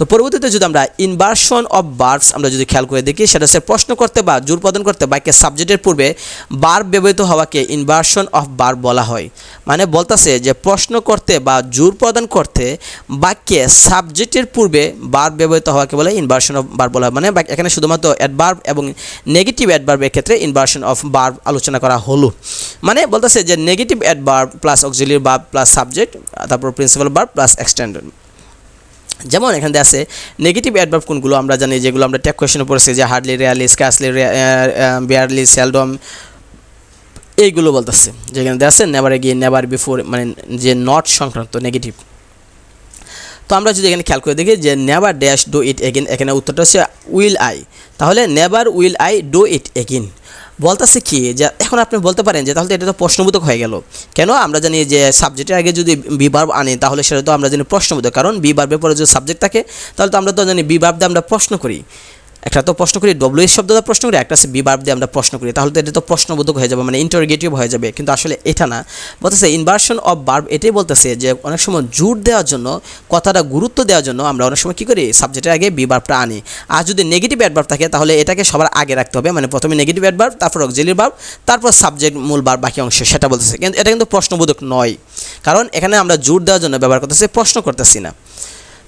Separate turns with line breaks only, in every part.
তো পরবর্তীতে যদি আমরা ইনভার্সন অফ বার্বস আমরা যদি খেয়াল করে দেখি, সেটা হচ্ছে প্রশ্ন করতে বা জোর প্রদান করতে বাক্যের সাবজেক্টের পূর্বে বার্ব ব্যবহৃত হওয়াকে ইনভার্সন অফ বার্ব বলা হয়। মানে বলতেছে যে প্রশ্ন করতে বা জোর প্রদান করতে বাক্যে সাবজেক্টের পূর্বে বার্ব ব্যবহৃত হওয়াকে বলে ইনভার্সন অফ বার্ব বলা হয়। মানে এখানে শুধুমাত্র অ্যাডভার্ব এবং নেগেটিভ অ্যাডভার্বের ক্ষেত্রে ইনভার্সন অফ বার্ব আলোচনা করা হলো। মানে বলতেছে যে negative adverb plus auxiliary verb plus subject তারপর প্রিন্সিপাল বার্ব প্লাস এক্সটেন্ডেড যেমন এখানে আছে নেগেটিভ অ্যাডভার্ব কোনগুলো আমরা জানি, যেগুলো আমরা ট্যাক কোয়েশনে পড়েছি, যে hardly rarely scarcely barely seldom এইগুলো বলতেছে। যেখানে আছে নেভার এগিয়ে নেভার বিফোর মানে যে নট সংক্রান্ত নেগেটিভ তো আমরা যদি এখানে খেয়াল করে দেখি, যে never dash do it again এখানে উত্তরটা হচ্ছে উইল আই তাহলে never will I do it again বলতেছে কি যে, এখন আপনি বলতে পারেন যে, তাহলে এটা তো প্রশ্নবোধক হয়ে গেল। কেন? আমরা জানি যে সাবজেক্টের আগে যদি বিভার্ব আনি, তাহলে সেটা তো আমরা জানি প্রশ্নবোধক। কারণ বিভার্বের পরে যদি সাবজেক্ট থাকে, তাহলে তো আমরা তো জানি বিভার্ব দিয়ে আমরা প্রশ্ন করি। একটা তো প্রশ্ন করি ডব্লিউ এস শব্দ দিয়ে প্রশ্ন করি, একটা আছে বিভার্ব দিয়ে আমরা প্রশ্ন করি। তাহলে তো এটা তো প্রশ্নবোধক হয়ে যাবে মানে ইন্টারোগেটিভ হয়ে যাবে। কিন্তু আসলে এটা না। বলতেছে ইনভার্সন অফ বার্ব এটাই বলতেছে যে অনেক সময় জোর দেওয়ার জন্য, কথাটা গুরুত্ব দেওয়ার জন্য আমরা অনেক সময় কী করি? সাবজেক্টের আগে বিভার্বটা আনি। আর যদি নেগেটিভ অ্যাডভার্ব থাকে, তাহলে এটাকে সবার আগে রাখতে হবে। মানে প্রথমে নেগেটিভ অ্যাডভার্ব তারপর অক্সিলিয়ারি ভার্ব তারপর সাবজেক্ট মূল বার বাকি অংশ, সেটা বলতেছে। কিন্তু এটা কিন্তু প্রশ্নবোধক নয়। কারণ এখানে আমরা জোর দেওয়ার জন্য ব্যবহার করতেছি, প্রশ্ন করতেছি না।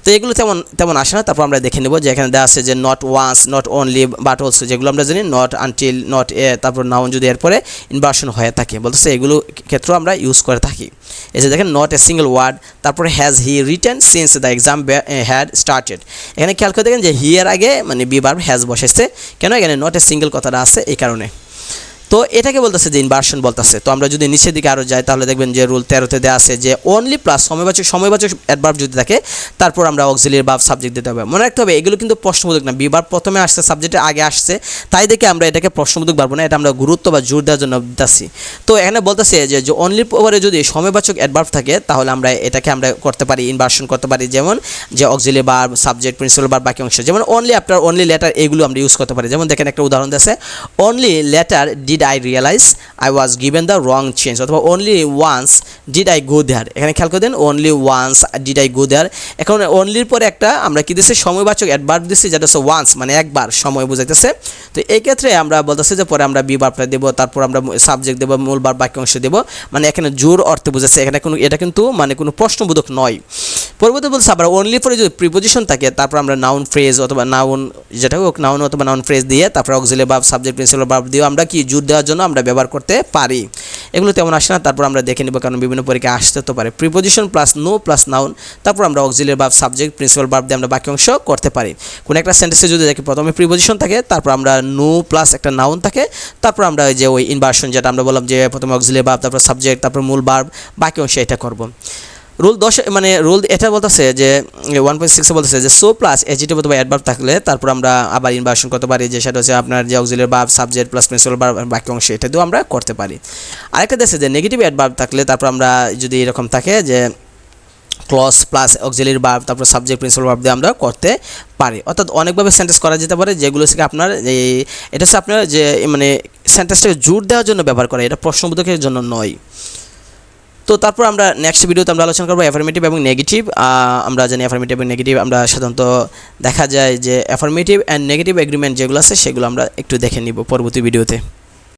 তো এগুলো তেমন তেমন আসে না। তারপর আমরা দেখে নেব যে এখানে দেওয়া আছে যে not once not only but also যেগুলো আমরা জানি নট আনটিল নট এ, তারপর নাউন যদি এরপরে ইনভার্সন হয়ে থাকে। বলতেছে এগুলো ক্ষেত্রেও আমরা ইউজ করে থাকি। এই যে দেখেন নট এ সিঙ্গেল ওয়ার্ড তারপরে has he written since the exam had started এখানে খেয়াল করে দেখেন যে হিয়ার আগে মানে বিবার হ্যাজ বসেছে কেন? এখানে নট এ সিঙ্গেল কথাটা আছে এই কারণে। তো এটাকে বলতেছে যে ইনভার্সন বলতেছে। তো আমরা যদি নিচের দিকে আরও যাই, তাহলে দেখবেন যে রুল তেরোতে দেওয়া আছে যে অনলি প্লাস সময়বাচক সময়বাচক অ্যাডভার্ব যদি থাকে, তারপর আমরা অক্সিলিয়ারি ভার্ব সাবজেক্ট দিতে হবে। মনে রাখতে হবে, এগুলো কিন্তু প্রশ্নবোধক না। বিভার প্রথমে আসছে সাবজেক্টে আগে আসছে, তাই দেখে আমরা এটাকে প্রশ্নবোধক পারব না, এটা আমরা গুরুত্ব বা জোর দেওয়ার জন্য দিচ্ছি তো এখানে বলতেছে যে যে অনলি পরে যদি সময়বাচক অ্যাডভার্ব থাকে, তাহলে আমরা এটাকে আমরা করতে পারি ইনভার্সন করতে পারি, যেমন যে auxiliary verb subject principal verb বাকি অংশ। যেমন অনলি আফটার অনলি লেটার এগুলো আমরা ইউজ করতে পারি। যেমন দেখেন একটা উদাহরণ দিয়েছে only later did I realise I was given the wrong change অথবা only once did I go there এখানে খেয়াল করে দেন only once did I go there এখন অনলির পরে একটা আমরা কি দিচ্ছি সময়বাচক অ্যাডভার্ব দিচ্ছি যেটা হচ্ছে ওয়ান্স মানে একবার সময় বোঝাইতেছে। তো এই ক্ষেত্রে আমরা বলতেছি যে পরে আমরা বি বার্বটা দেবো, তারপর আমরা সাবজেক্ট দেবো, মূল বার বাক্য অংশ দেবো। মানে এখানে জোর অর্থে বোঝাচ্ছে এখানে কোনো, এটা কিন্তু মানে কোনো প্রশ্নবোধক নয়। পরবর্তী বলছে আবার অনলি পরে যদি প্রিপোজিশন থাকে, তারপর আমরা নাউন ফ্রেজ অথবা নাউন যেটা হোক নাউন অথবা নাউন ফ্রেজ দিয়ে তারপর অক্সিলে বাব সাবজেক্ট প্রিন্সিপাল বাব দিয়ে আমরা কি জোর দেওয়ার জন্য আমরা ব্যবহার করতে পারি। এগুলো তেমন আসে না, তারপর আমরা দেখে নেব কারণ বিভিন্ন পরীক্ষায় আসতে তো পারে। Preposition plus no plus noun তারপর আমরা অক্সিলের বাব সাবজেক্ট প্রিন্সিপাল বাব দিয়ে আমরা বাকি অংশ করতে পারি। কোনো একটা সেন্টেন্সে যদি দেখি প্রথমে প্রিপোজিশন থাকে, তারপর আমরা নো প্লাস একটা নাউন থাকে, তারপর আমরা যে ওই ইনভার্সন যেটা আমরা বললাম যে প্রথমে অক্সিলের বাব তারপর সাবজেক্ট তারপর মূল বার্ব বাকি অংশ এটা করব। রুল দশ মানে রুল এটা বলতেছে যে ওয়ান পয়েন্ট সিক্সে বলতেছে যে সো প্লাস এজিটিভ অথবা অ্যাডভার্ব থাকলে তারপর আমরা আবার ইনভার্সন করতে পারি, যে সেটা হচ্ছে আপনার যে অক্সিলের বাব সাবজেক্ট প্লাস প্রিন্সিপাল বার্ব বাকি অংশ, এটা দিয়েও আমরা করতে পারি। আরেকটা দেশে যে নেগেটিভ অ্যাডভার্ব থাকলে তারপর আমরা যদি এরকম থাকে যে ক্লস প্লাস অক্সিলির বার্ব তারপর সাবজেক্ট প্রিন্সিপাল বার্ব দিয়ে আমরা করতে পারি। অর্থাৎ অনেকভাবে সেন্টেন্স করা যেতে পারে, যেগুলো থেকে আপনার এই, এটা হচ্ছে আপনার যে মানে সেন্টেন্সটাকে জোর দেওয়ার জন্য ব্যবহার করে, এটা প্রশ্নবোধকের জন্য নয়। তো তারপর আমরা নেক্সট ভিডিওতে আমরা আলোচনা করব অ্যাফার্মেটিভ এবং নেগেটিভ আমরা জানি অ্যাফার্মেটিভ এবং নেগেটিভ আমরা সাধারণত দেখা যায় যে অ্যাফার্মেটিভ অ্যান্ড নেগেটিভ এগ্রিমেন্ট যেগুলো আছে, সেগুলো আমরা একটু দেখে নিব পরবর্তী ভিডিওতে